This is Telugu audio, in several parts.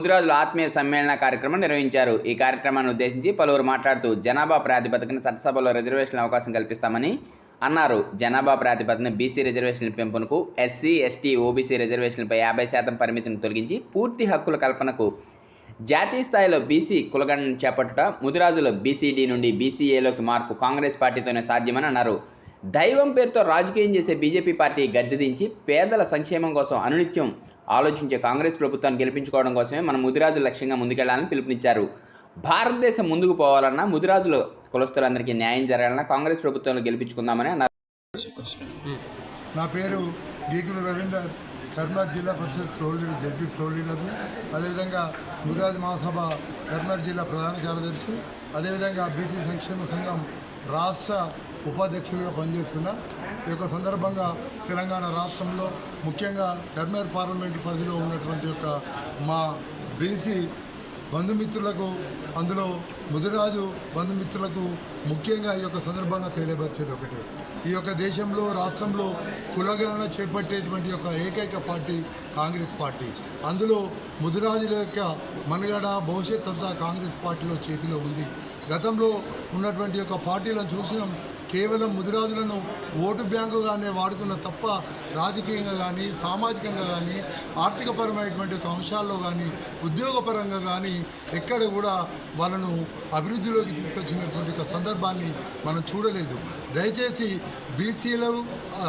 ముదిరాజుల ఆత్మీయ సమ్మేళన కార్యక్రమం నిర్వహించారు. ఈ కార్యక్రమాన్ని ఉద్దేశించి పలువురు మాట్లాడుతూ జనాభా ప్రాతిపదికన చట్టసభలో రిజర్వేషన్ల అవకాశం కల్పిస్తామని అన్నారు. జనాభా ప్రాతిపదికన బీసీ రిజర్వేషన్ల పెంపునకు ఎస్సీ ఎస్టీ ఓబీసీ రిజర్వేషన్లపై యాభై శాతం పరిమితిని తొలగించి పూర్తి హక్కుల కల్పనకు జాతీయ స్థాయిలో బీసీ కులగణన చేపట్టుట ముదిరాజుల బీసీడీ నుండి బీసీఏలోకి మార్పు కాంగ్రెస్ పార్టీతోనే సాధ్యమని అన్నారు. దైవం పేరుతో రాజకీయం చేసే బీజేపీ పార్టీ గద్దె దించి పేదల సంక్షేమం కోసం అనునిత్యం ఆలోచించే కాంగ్రెస్ ప్రభుత్వాన్ని గెలిపించుకోవడం కోసమే మన ముదిరాజు లక్ష్యంగా ముందుకెళ్ళాలని పిలుపునిచ్చారు. భారతదేశం ముందుకు పోవాలన్నా ముదిరాజుల కులస్తులందరికీ న్యాయం జరగాలన్నా కాంగ్రెస్ ప్రభుత్వంలో గెలిపించుకుందామని అన్నారు. నా పేరు గీకులు Ravinder Kurnool Zilla Parishad floor leader ZP floor లీడర్ని అదేవిధంగా ముదిరాజు మహాసభ కర్నూలు జిల్లా ప్రధాన కార్యదర్శి అదేవిధంగా బీసీ సంక్షేమ సంఘం రాష్ట్ర ఉపాధ్యక్షులుగా పనిచేస్తున్న ఈ యొక్క సందర్భంగా తెలంగాణ రాష్ట్రంలో ముఖ్యంగా కర్మేర్ పార్లమెంటు పరిధిలో ఉన్నటువంటి యొక్క మా బీసీ బంధుమిత్రులకు అందులో ముదిరాజు బంధుమిత్రులకు ముఖ్యంగా ఈ యొక్క సందర్భంగా తెలియపరిచేది ఒకటి. ఈ యొక్క దేశంలో రాష్ట్రంలో కులగణన చేపట్టేటువంటి యొక్క ఏకైక పార్టీ కాంగ్రెస్ పార్టీ. అందులో ముదిరాజుల యొక్క మనుగడ భవిష్యత్ అంతా కాంగ్రెస్ పార్టీలో చేతిలో ఉంది. గతంలో ఉన్నటువంటి యొక్క పార్టీలను చూసినాం. కేవలం ముదిరాజులను ఓటు బ్యాంకుగానే వాడుకున్న తప్ప రాజకీయంగా కానీ సామాజికంగా కానీ ఆర్థికపరమైనటువంటి ఒక అంశాల్లో కానీ ఉద్యోగపరంగా కానీ ఎక్కడ కూడా వాళ్ళను అభివృద్ధిలోకి తీసుకొచ్చినటువంటి ఒక సందర్భాన్ని మనం చూడలేదు. దయచేసి బీసీలు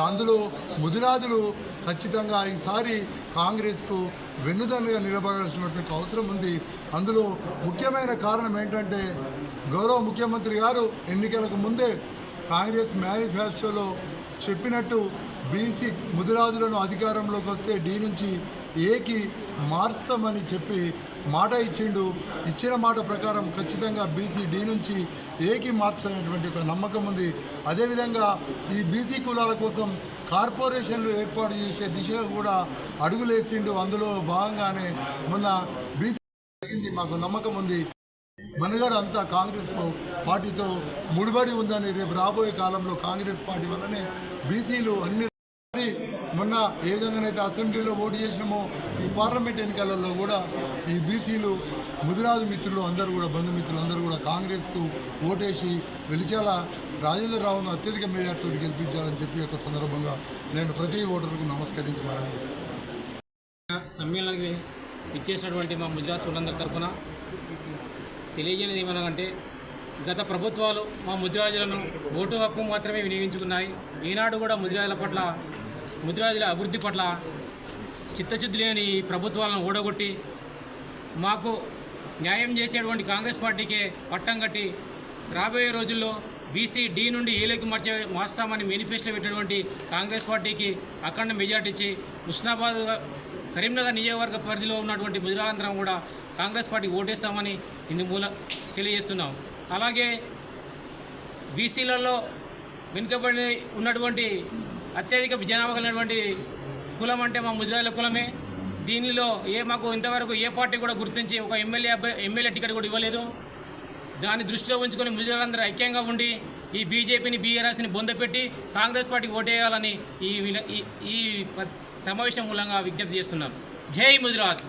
అందులో ముదిరాజులు ఖచ్చితంగా ఈసారి కాంగ్రెస్కు వెన్నుదన్నుగా నిలబడాల్సినటువంటి అవసరం ఉంది. అందులో ముఖ్యమైన కారణం ఏంటంటే గౌరవ ముఖ్యమంత్రి గారు ఎన్నికలకు ముందే కాంగ్రెస్ మేనిఫెస్టోలో చెప్పినట్టు బీసీ ముదిరాజులను అధికారంలోకి వస్తే డీ నుంచి ఏకి మార్చుతామని చెప్పి మాట ఇచ్చిండు. ఇచ్చిన మాట ప్రకారం ఖచ్చితంగా బీసీ డీ నుంచి ఏకి మార్చనేటువంటి ఒక నమ్మకం ఉంది. అదేవిధంగా ఈ బీసీ కులాల కోసం కార్పొరేషన్లు ఏర్పాటు చేసే దిశగా కూడా అడుగులేసిండు. అందులో భాగంగానే మొన్న బీసీ జరిగింది. మాకు నమ్మకం ఉంది. మనగాడు అంతా కాంగ్రెస్ పార్టీతో ముడిపడి ఉందని రేపు రాబోయే కాలంలో కాంగ్రెస్ పార్టీ వల్లనే బీసీలు అన్ని మొన్న ఏ విధంగానైతే అసెంబ్లీలో ఓటు చేసినామో ఈ పార్లమెంట్ ఎన్నికలలో కూడా ఈ బీసీలు ముదిరాజు మిత్రులు అందరూ కూడా బంధుమిత్రులు అందరూ కూడా కాంగ్రెస్కు ఓటేసి వెలిచేల రాజేంద్ర రావును అత్యధిక మెజార్టీతో గెలిపించాలని చెప్పి ఒక సందర్భంగా నేను ప్రతి ఓటర్కు నమస్కరించి మరణి సమ్మేళనానికి ఇచ్చేసినటువంటి మా ముజరాజ్ సోళ్ళందరి తరఫున తెలియజేయనిది ఏమనగంటే గత ప్రభుత్వాలు మా ముద్రాజులను ఓటు హక్కు మాత్రమే వినియోగించుకున్నాయి. ఈనాడు కూడా ముద్రాజుల పట్ల ముద్రాజుల అభివృద్ధి పట్ల చిత్తశుద్ధి లేని ఈ ప్రభుత్వాలను ఓడగొట్టి మాకు న్యాయం చేసేటువంటి కాంగ్రెస్ పార్టీకే పట్టం కట్టి రాబోయే రోజుల్లో బీసీ డి నుండి ఏలోకి మార్చే మార్స్తామని మేనిఫెస్టో పెట్టినటువంటి కాంగ్రెస్ పార్టీకి అఖండ మెజార్టీ ఇచ్చి హుస్నాబాద్ కరీంనగర్ నియోజకవర్గ పరిధిలో ఉన్నటువంటి ముదిరాలంతరం కూడా కాంగ్రెస్ పార్టీకి ఓటేస్తామని ఇందు మూల తెలియజేస్తున్నాం. అలాగే బీసీలలో వెనుకబడి ఉన్నటువంటి అత్యధిక జనాభా కలిగినటువంటి కులం అంటే మా ముదిరాజుల కులమే. దీనిలో ఏ మాకు ఇంతవరకు ఏ పార్టీ కూడా గుర్తించి ఒక ఎమ్మెల్యే ఎమ్మెల్యే టికెట్ కూడా ఇవ్వలేదు. దాన్ని దృష్టిలో ఉంచుకొని ముదిరాలందరూ ఐక్యంగా ఉండి ఈ బీజేపీని బీఆర్ఎస్ని బొందపెట్టి కాంగ్రెస్ పార్టీకి ఓటేయాలని ఈ ఈ- ఈ సమావేశం మూలంగా విజ్ఞప్తి చేస్తున్నాం. జై ముదిరాజ్.